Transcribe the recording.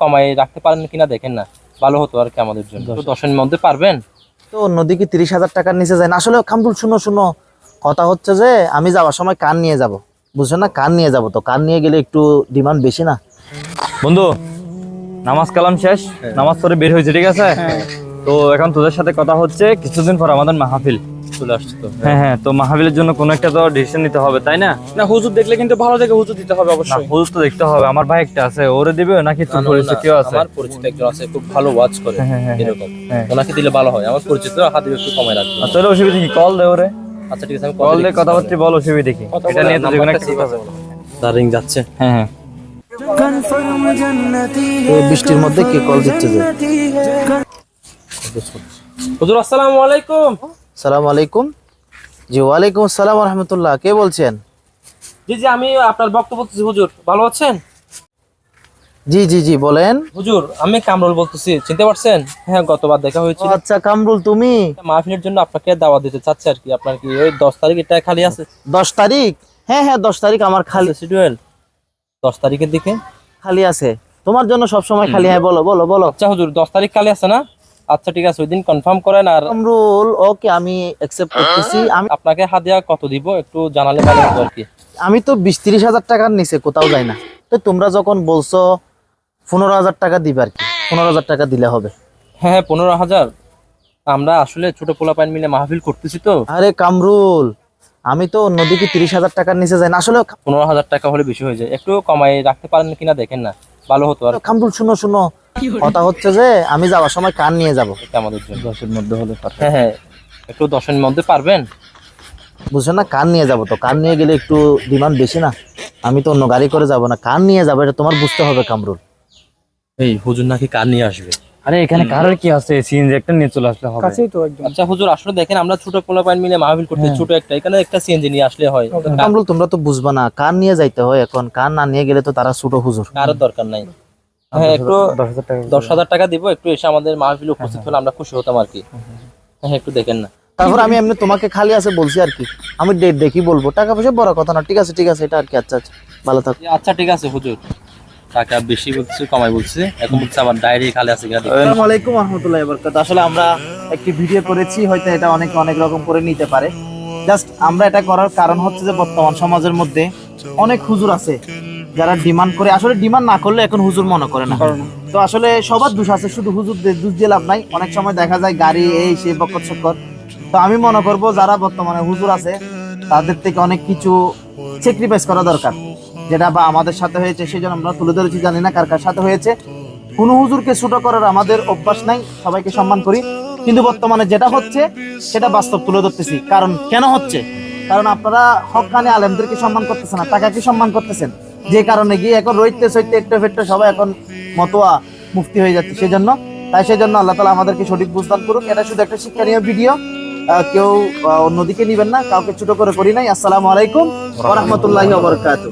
কমাই রাখতে পারেন কিনা দেখেন না। ভালো হতো আর কি আমাদের জন্য। তো দশের মধ্যে পারবেন? তো অন্যদিকে তিরিশ হাজার টাকার নিচে যায় না। আসলে কামরুল শুনো শুনো। কথা হচ্ছে যে আমি যাওয়ার সময় কান নিয়ে যাব। বুঝছ না? কান নিয়ে যাব তো। কান নিয়ে গেলে একটু ডিমান্ড বেশি না? বন্ধু নামাজ কালাম শেষ। নামাজ পড়ে বের হয়েছে ঠিক আছে? তো এখন তোদের সাথে কথা হচ্ছে কিছুদিন পর আমাদের মাহফিল। চলে আসছে তো। হ্যাঁ হ্যাঁ তো জন্য কোনো একটা তো ডিসিশন নিতে হবে তাই না? না হুজুর দেখলে কিন্তু ভালো দেখে হুজুর দিতে হবে না অবশ্যই। হুজুর তো দেখতে হবে। আমার ভাই একটা আছে ওরে দিবে নাকি তোর পরিচিত কেউ আছে? আমার পরিচিত একজন আছে খুব ভালো ওয়াচ করে হ্যাঁ, হ্যাঁ, এরকম। হ্যাঁ। ওনাকে দিলে ভালো হয় আমার পরিচিত হাতে একটু রাখবে অসুবিধা কি? কল দে ওরে। আচ্ছা ঠিক আছে আমি কল দে কথাবার্তা তাহলে। বল অসুবিধা কি? এটা নিয়ে তো যেকোনো একটা save কথা আছে। তার যাচ্ছে। হ্যাঁ হ্যাঁ। বৃষ্টির মধ্যে কে কল দিচ্ছে যে? হুজুর আসসালামু আলাইকুম। সালাম আলাইকুম। জি ওয়ালাইকুম আসসালাম রহমতুল্লাহ কে বলছেন? জি জি আমি আপনার বক্তব্য বলতেছি হুজুর ভালো আছেন? জি জি জি বলেন। হুজুর আমি কামরুল বলতেছি। চিনতে পারছেন? হ্যাঁ গতবার দেখা হয়েছিল। আচ্ছা কামরুল তুমি? মাহফিলের জন্য আপনাকে দাওয়া দিতে চাচ্ছে আর কি। আপনার কি ওই দশ তারিখ এটা খালি আছে? দশ তারিখ? হ্যাঁ হ্যাঁ দশ তারিখ আমার খালি শিডিউল দশ তারিখের দিকে? খালি আছে। তোমার জন্য সব সময় খালি হ্যাঁ বলো বলো বলো। আচ্ছা হুজুর দশ তারিখ খালি আছে না? আচ্ছা ঠিক আছে ওই দিন কনফার্ম করেন আর কামরুল ওকে আমি অ্যাকসেপ্ট করতেছি। আমি আপনাকে হাদিয়া কত দিব? একটু জানালে ভালো হতো আর কি। আমি তো বিশ তিরিশ হাজার টাকার নিচে কোথাও যাই না। তো তোমরা যখন বলছো পনেরো হাজার টাকা দিবে আর কি। পনেরো হাজার টাকা দিলে হবে। হ্যাঁ হ্যাঁ পনেরো হাজার। আমরা আসলে ছোট পোলা পাইন মিলে মাহফিল করতেছি তো। আরে কামরুল আমি তো অন্যদিকে তিরিশ হাজার টাকার নিচে যাই না। আসলে পনেরো হাজার টাকা হলে বেশি হয়ে যায়। একটু কমাই রাখতে পারেন কিনা দেখেন না। ভালো হতো আর কামরুল শুনো শুনো। কথা হচ্ছে যে আমি যাওয়ার সময় কান নিয়ে যাব। কি আমাদের জন্য। দশের মধ্যে হলে হ্যাঁ হ্যাঁ। একটু দশের মধ্যে পারবেন? বুঝছ না? কান নিয়ে যাব তো। কান নিয়ে গেলে একটু ডিমান্ড বেশি না? আমি তো অন্য গাড়ি করে যাব না। কান নিয়ে যাব এটা তোমার বুঝতে হবে কামরুল। এই হুজুর নাকি কার নিয়ে আসবে। আরে এখানে কারোর কি আছে? সিএনজি একটা নিয়ে চলে আসলে হবে। কাছেই তো একদম। আচ্ছা হুজুর আসলে দেখেন আমরা ছোট পোলা পাইন মিলে মাহফিল করতে ছোট একটা এখানে একটা সিএনজি নিয়ে আসলে হয়। কামরুল তোমরা তো বুঝবা না। কান নিয়ে যাইতে হয় এখন। কান না নিয়ে গেলে তো তারা ছোট হুজুর। কারোর দরকার নাই। হ্যাঁ একটু দশ হাজার টাকা দিব একটু এসে আমাদের মাহফিল উপস্থিত হলে আমরা খুশি হতাম আর কি। হ্যাঁ একটু দেখেন না। তারপর আমি এমনি তোমাকে খালি আছে বলছি আর কি। আমি ডেট দেখি বলব। টাকা পয়সা বড় কথা না। ঠিক আছে ঠিক আছে এটা আর কি। আচ্ছা আচ্ছা ভালো থাকো। আচ্ছা ঠিক আছে হুজুর। টাকা বেশি বলছে কমাই বলছে। এখন বলছে আমার ডায়েরি খালি আছে কিনা আসসালামু আলাইকুম রহমতুল্লাহ বরকাত আসলে আমরা একটি ভিডিও করেছি হয়তো এটা অনেক অনেক রকম করে নিতে পারে। জাস্ট আমরা এটা করার কারণ হচ্ছে যে বর্তমান সমাজের মধ্যে অনেক হুজুর আছে। যারা ডিমান্ড করে আসলে ডিমান্ড না করলে এখন হুজুর মনে করে না। তো আসলে সবার দোষ আছে শুধু হুজুরদের দোষ দিয়ে লাভ নাই। অনেক সময় দেখা যায় গাড়ি এই সে বকর চক্কর তো আমি মনে করব যারা বর্তমানে হুজুর আছে তাদের থেকে অনেক কিছু স্যাক্রিফাইস করা দরকার। যেটা বা আমাদের সাথে হয়েছে সেই জন্য আমরা তুলে ধরেছি জানি না কার কার সাথে হয়েছে। কোনো হুজুরকে ছোট করার আমাদের অভ্যাস নাই সবাইকে সম্মান করি। কিন্তু বর্তমানে যেটা হচ্ছে সেটা বাস্তব তুলে ধরতেছি। কারণ কেন হচ্ছে? কারণ আপনারা হকানে আলেমদেরকে সম্মান করতেছেন না টাকাকে সম্মান করতেছেন। যে কারণে গিয়ে এখন রইতে সইতে একটু ফেট্টে সবাই এখন মতোয়া মুক্তি হয়ে যাচ্ছে, সেজন্য। তাই সেই জন্য আল্লাহ তালা আমাদেরকে সঠিক বুঝদান করুক। এটা শুধু একটা শিক্ষণীয় ভিডিও। কেউ অন্যদিকে নিবেন না, কাউকে ছোট করে করি নাই। আসসালামু আলাইকুম রহমতুল্লাহ বরকাত